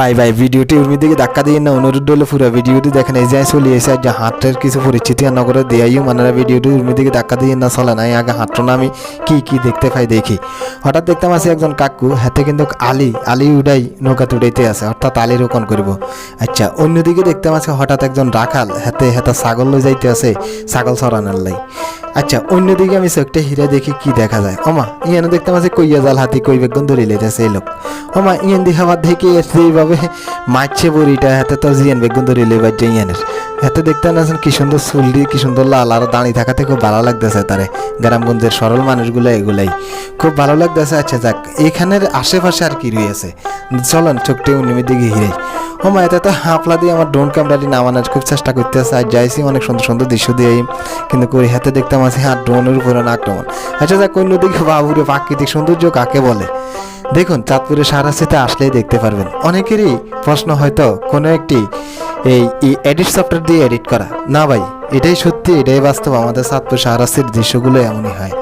ভাই ভাই, ভিডিওটি উর্মি দিকে ধাক্কা দিয়ে না, অনুরোধ হলো পুরো ভিডিওটি দেখেন, এই যে চলে এসে যে হাতের কিছু পরিচিতি নগরে দেয়াইও মানারা ভিডিওটি উর্মি দিকে ধাক্কা দিয়ে না, চলে নাই, আগে হাঁটতো না আমি কি কি দেখতে পাই দেখি। হঠাৎ দেখতাম আছে একজন কাকু, হাতে কিন্তু আলি আলি উড়াই নৌকা তুড়াইতে আছে, অর্থাৎ আলি রোপণ করব। আচ্ছা অন্যদিকে দেখতাম আছে হঠাৎ একজন রাখাল, হাতে হাতে ছাগল লই যাইতে আছে, ছাগল চড়ানোর লাই। আচ্ছা অন্যদিকে আমি চোখটা হিরে দেখি কি দেখা যায়? ওমা ইয়ানো দেখতাম আছে কইয়া জাল হাতি কই বেগুন ধরে লেতেছে এই লোক। ওমা ইয়ান দেখা বাদ দেখি এইভাবে মারছে বড়িটা হাতে তো জিয়ান বেগুন ধরে লেবার যে ইয়ানের। হাতে দেখতে না কি সুন্দর চুল দিয়ে কি সুন্দর লাল আর দাঁড়িয়ে থাকাতে খুব ভালো লাগতেছে তারে গ্রামগঞ্জের সরল মানুষগুলো এগুলাই। খুব ভালো লাগতেছে। আচ্ছা যাক এখানের আশেপাশে আর কি রয়েছে চলেন চোখটি উন্নমির দিকে হিরে ও মা, এতে হাঁপলা দিয়ে আমার ড্রোন ক্যামেরাটি নামানোর খুব চেষ্টা করতে আছে আর যাইছি অনেক সুন্দর সুন্দর দৃশ্য দিয়ে কিন্তু কই, হাতে দেখতাম আছে হ্যাঁ ড্রোনের উপরে আক্রমণ। আচ্ছা যাক অন্যদিকে বাবুরে প্রাকৃতিক সৌন্দর্য কাকে বলে? দেখুন চাঁদপুরের সারাসিতে আসলেই দেখতে পারবেন। অনেকেরই প্রশ্ন হয়তো কোনো একটি এই এডিট সফটওয়্যার দিয়ে এডিট করা। না ভাই, এটাই সত্যি, এটাই বাস্তব। আমাদের চাঁদপুর সারাসির দৃশ্যগুলো এমনই হয়।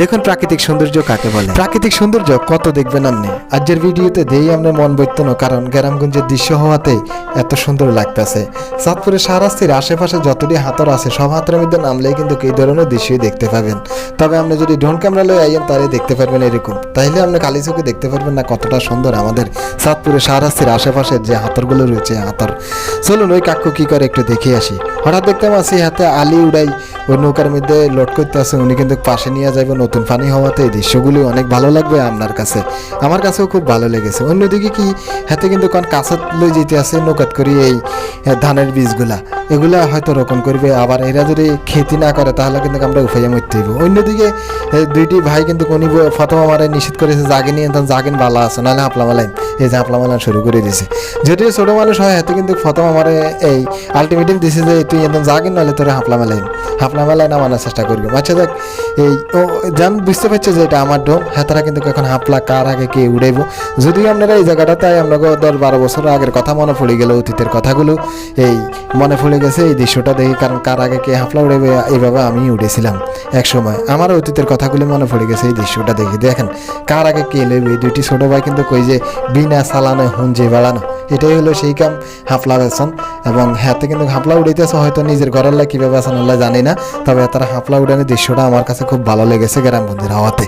দেখুন প্রাকৃতিক সৌন্দর্য কাকে বলে। প্রাকৃতিক সৌন্দর্য কত দেখবেন আপনি? আজকের ভিডিওতে দেই আমরা মন বৈত্য না কারণ গ্রামগঞ্জের দৃশ্য হওয়াতে এত সুন্দর লাগতেছে। চাঁদপুরের সারাস্তির আশেপাশে যতটি হাতর আছে, সব হাতের মধ্যে নামলেই কিন্তু এই ধরনের দৃশ্যই দেখতে পাবেন। তবে আপনি যদি ড্রোন ক্যামেরা লয়ে আইয়েন, তাহলে দেখতে পারবেন এরকম। তাইলে আপনি কালী চোখে দেখতে পারবেন না কতটা সুন্দর আমাদের চাঁদপুরের সারাস্তির আশেপাশে যে হাতরগুলো রয়েছে হাতর চলুন ওই কাকু কি করে একটু দেখে আসি। হঠাৎ দেখতে পাচ্ছি হাতে আলি উড়াই ওই নৌকার মধ্যে লোড করতে আছে উনি কিন্তু পাশে নিয়ে যাবে নতুন পানি হওয়াতে এই দৃশ্যগুলি অনেক ভালো লাগবে আপনার কাছে। আমার কাছেও খুব ভালো লেগেছে। অন্যদিকে কি, হাতে কিন্তু কোন কাছত লই যেতে আছে, নৌকাত করি এই ধানের বীজগুলা। এগুলা হয়তো রোপণ করবে, আবার এরা যদি খেতি না করে, তাহলে কিন্তু আমরা উফাইয়া মরতে হইব। অন্যদিকে দুইটি ভাই কিন্তু কোনি ফতোয়া মারে নিষেধ করেছে জাগিন নিয়ে তখন জাগিন বালা আছে, নাহলে হাপলা মালাইন। এই যে হাপলা মালান শুরু করে দিয়েছে যদিও ছোট মানুষ হয়, হাতে কিন্তু ফতোয়া মারে এই আলটিমেটাম দিছে যে, তুই একদম জাগিন, নাহলে তোরা হাপলা মেলাইন। হাপলা মেলায় নামানোর চেষ্টা করবি। আচ্ছা দেখ এই জান, বুঝতে পারছে যে এটা আমার ডোম। হ্যাঁ তারা কিন্তু এখন হাপলা কার আগে কে উড়াইব। যদিও আপনারা এই জায়গাটাতে আপনাকে দশ বারো বছর আগের কথা মনে পড়ে গেল অতীতের কথাগুলো। এই মনে পড়ে গেছে এই দৃশ্যটা দেখি, কারণ কার আগে কে হাফলা উড়াইবে, এইভাবে আমি উড়েছিলাম এক সময় আমার অতীতের কথাগুলো মনে পড়ে গেছে এই দৃশ্যটা দেখি। দেখেন, কার আগে কে এই দুইটি ছোট ভাই কিন্তু কই যে, বিনা চালানো হুঞ্জে বেড়ানো। এটাই হলো সেই কাম হাফলা বেসন এবং হাতে কিন্তু হাফলা উড়াইতেছে, হয়তো নিজের ঘরের লাই কীভাবে আল্লাহ জানি না। তবে তারা হাফলা উড়ানোর দৃশ্যটা আমার কাছে খুব ভালো লেগেছে। গ্রামগঞ্জের হাওয়াতে।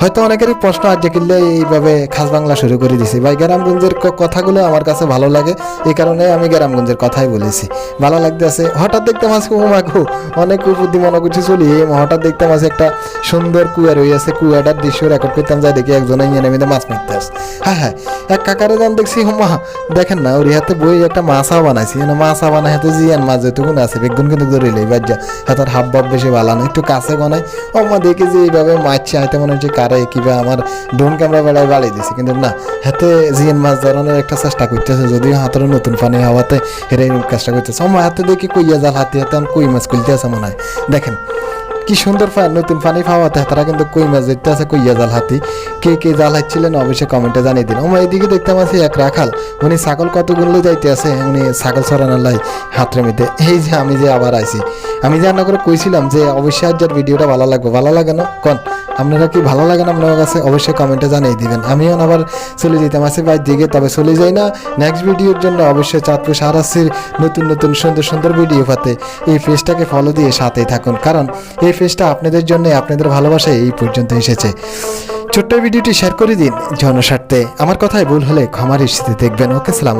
হয়তো অনেকেরই প্রশ্ন আজ কিনলে এইভাবে খাস বাংলা শুরু করে দিছি। ভাই গ্রামগঞ্জের কথাগুলো আমার কাছে ভালো লাগে, এই কারণে আমি গ্রামগঞ্জের কথাই বলেছি। ভালো লাগতে আছে হঠাৎ দেখতাম আজকে উমাকু অনেক বুদ্ধি মনে করছি চলি হঠাৎ দেখতাম আছে একটা সুন্দর কুয়া রয়েছে কুয়াটার দৃশ্য রেকর্ড করতাম, যাই দেখি একজন ইয়ে নেমে মাছ মারতে আসে হ্যাঁ হ্যাঁ এক কাকারে যান দেখছি হুমা দেখেন না, ওর হাতে বই একটা মাছা বানাইছি। না মাছা বানাই, হাতে জিয়ান মাছ যেটুকুন আছে, বেগুন কিন্তু ধরিলে বাজ্যা হাতের হাব বেশি বালানো একটু কাছে গনাই ও মা দেখি যে এইভাবে মারছে, হয়তো মনে হচ্ছে কারে কিবা আমার ড্রোন ক্যামেরা বেলায় বাড়িয়ে দিছে, কিন্তু না, হাতে জিএন মাছ ধরানোর একটা চেষ্টা করতেছে, যদিও হাতের নতুন পানি হওয়াতে হেরে কাজটা করতেছে। আমার হাতে দেখি কইয়া জাল, হাতে হাতে আমি কই মাছ খুলতে আছে মনে হয়। দেখেন কি সুন্দর নতুন পানি পাওয়াতে তারা কিন্তু কই মাছ দেখতে আছে কইয়া জাল হাতি। কে কে জাল হাতছিলেন অবশ্যই কমেন্টে জানিয়ে দিন। আমার এদিকে দেখতাম আছে এক রাখাল। উনি ছাগল কত গুনলে যাইতে আছে, উনি ছাগল ছড়ানোর লাই হাতের মধ্যে। এই যে আমি যে আবার আইছি। আমি যে রান্না করে কইছিলাম যে অবশ্যই আজ ভিডিওটা ভালো লাগবে। ভালো লাগে না? কন? আপনারা কি ভালো লাগে না আপনার কাছে, অবশ্যই কমেন্টে জানিয়ে দিবেন। আমিও আবার চলে যেতাম আছে ভাই দিকে, তবে চলে যাই না। নেক্সট ভিডিওর জন্য অবশ্যই চাঁদপুর সারাসির নতুন নতুন, সুন্দর সুন্দর ভিডিও পাতে। এই পেজটাকে ফলো দিয়ে সাথেই থাকুন। কারণ এই পেজটা আপনাদের জন্য, আপনাদের ভালোবাসায় এই পর্যন্ত এসেছে। ছোট্ট ভিডিওটি শেয়ার করে দিন জনস্বার্থে। আমার কথায় ভুল হলে ক্ষমার ইস্যুতে দেখবেন। ওকে, সালাম